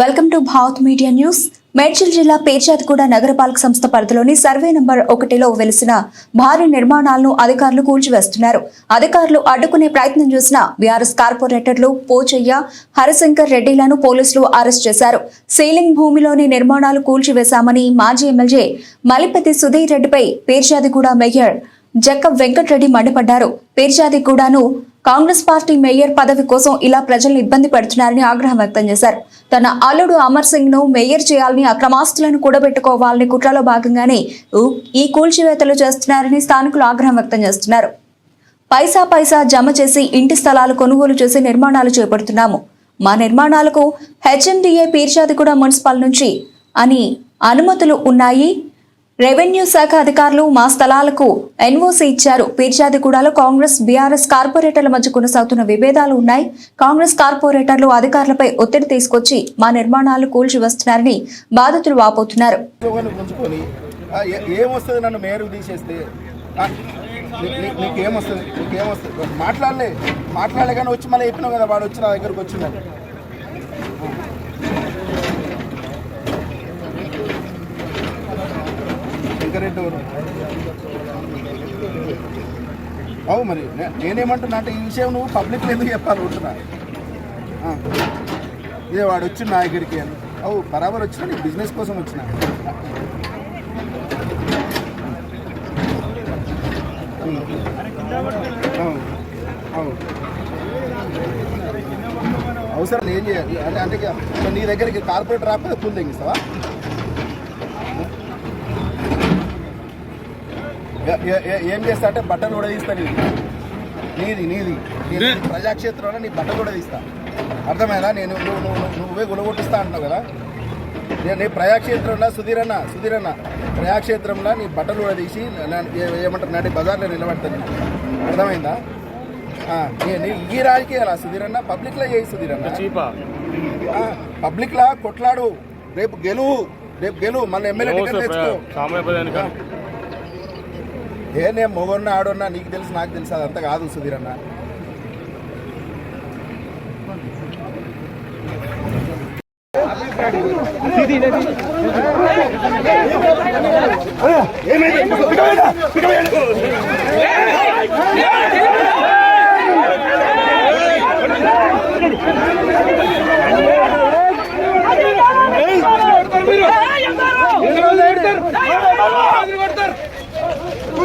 Welcome to భావత్ media news Medchal జిల్లా పేర్చాదిగూడ నగరపాలక సంస్థ పరిధిలోని సర్వే నంబర్ ఒకటిలో వెలిసిన భారీ నిర్మాణాలను అధికారులు కూల్చివేస్తున్నారు. అధికారులు అడ్డుకునే ప్రయత్నం చేసిన బీఆర్ఎస్ కార్పొరేటర్లు పోచయ్య హరిశంకర్ రెడ్డిలను పోలీసులు అరెస్ట్ చేశారు. సీలింగ్ భూమిలోని నిర్మాణాలు కూల్చివేశామని మాజీ ఎమ్మెల్యే మలిపతి సుధీర్ రెడ్డిపై పేర్చాదిగూడ మేయర్ జక్క వెంకటరెడ్డి మండిపడ్డారు. పేర్చాదిగూడను కాంగ్రెస్ పార్టీ మేయర్ పదవి కోసం ఇలా ప్రజలను ఇబ్బంది పెడుతున్నారని ఆగ్రహం వ్యక్తం చేశారు. తన అల్లుడు అమర్ సింగ్ను మేయర్ చేయాలని అక్రమాస్తులను కూడబెట్టుకోవాలని కుట్రలో భాగంగానే ఈ కూల్చివేతలు చేస్తున్నారని స్థానికులు ఆగ్రహం వ్యక్తం చేస్తున్నారు. పైసా పైసా జమ చేసి ఇంటి స్థలాలు కొనుగోలు చేసి నిర్మాణాలు చేపడుతున్నాము. మా నిర్మాణాలకు హెచ్ఎండిఏ పీర్చాదిగూడ మున్సిపల్ నుంచి అని అనుమతులు ఉన్నాయి. రెవెన్యూ శాఖ అధికారులు మా స్థలాలకు ఎన్ఓసి ఇచ్చారు. పీర్చాదిగూడలో కాంగ్రెస్ బీఆర్ఎస్ కార్పొరేటర్ల మధ్య కొనసాగుతున్న విభేదాలు ఉన్నాయి. కాంగ్రెస్ కార్పొరేటర్లు అధికారులపై ఒత్తిడి తీసుకొచ్చి మా నిర్మాణాలు కూల్చి వస్తున్నారని బాధితులు వాపోతున్నారు. మాట్లాడలే. మాట్లాడలే కానీ వచ్చి మళ్ళీ చెప్పినావు కదా వాడు వచ్చి నా దగ్గరకు వచ్చిందని. వెంకరెడ్డి ఎవరు? అవు మరి నేనేమంటున్నా అంటే ఈ విషయం నువ్వు పబ్లిక్లో ఎందుకు చెప్పాలి ఉంటున్నా ఇదే వాడు వచ్చి నా దగ్గరికి అని. అవు బరాబర్ వచ్చిన నీ బిజినెస్ కోసం వచ్చిన? అవును. అవసరం ఏం చేయాలి? అంటే అంటే నీ దగ్గరికి కార్పొరేట్ రాకపోతే పూలు తెగిస్తావా ఏ- చేస్తా అంటే బట్టలు కూడా తీస్తా నీది. నీది నీది. ప్రజాక్షేత్రంలో నీ బట్టలు కూడా తీస్తా. అర్థమైందా? నేను నువ్వు నువ్వు నువ్వు- గుణగొట్టిస్తా అంటున్నావు కదా? నేను నీ ప్రజాక్షేత్రంలో సుధీరన్న సుధీరన్న ప్రజాక్షేత్రంలో నీ బట్టలు కూడా తీసి ఏమంటారు? నాటి బజార్లో నిలబడతాను అర్థమైందా? ఈ రాజకీయాలా? సుధీరన్న పబ్లిక్లో చేయి సుధీరన్న. పబ్లిక్లా కొట్లాడు. రేపు గెలువు. రేపు గెలువు. మన ఎమ్మెల్యే టికెట్ తెచ్చుకో. ఏ నేను మొగన్నా ఆడున్నా నీకు తెలుసు నాకు తెలుసు అదంతా కాదు సుధీర్ అన్న.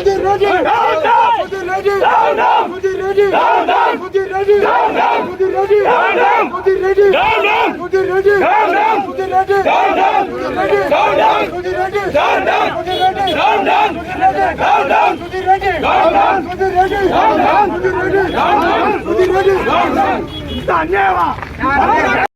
Put it ready. Down, down. Put it ready. Down, down. Put it ready. Down, down. Put it ready. Down, down. Put it ready. Down, down. Put it ready. Down, down. Put it ready. Down, down. Put it ready. Down, down. Put it ready. Down, down. Put it ready. Down, down. Put it ready. Down, down. Put it ready. Down, down. Put it ready. Down, down. Put it ready. Down, down. Put it ready. Down, down. Put it ready. Down, down. 다녀와.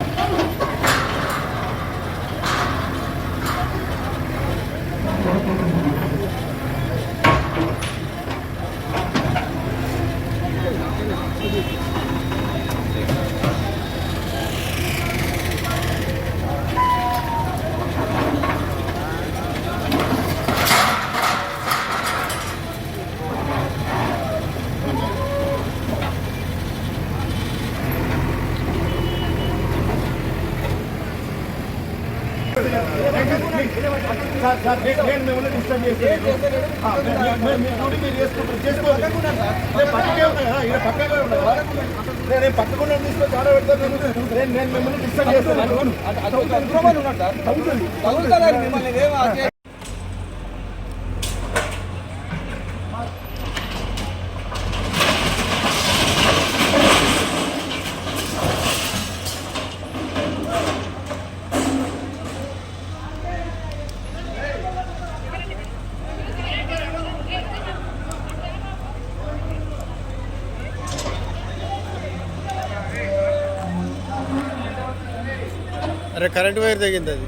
నేను మిమ్మల్ని disturb చేస్తాను మీరు చేసుకుంటారు నేను పక్కకే ఉన్నా ఇక్కడ ఉన్నా నేను పక్కకుండా తీసుకొని చాలా పెడతాను నేను మిమ్మల్ని డిస్టర్బ్ చేస్తాను అరే కరెంట్ వైర్ తెగింది అది.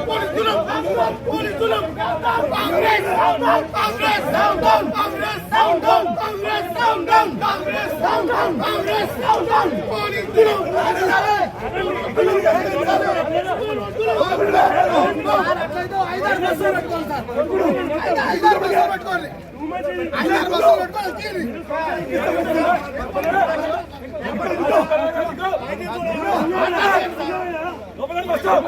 పెట్టుకోండి বাঁচাও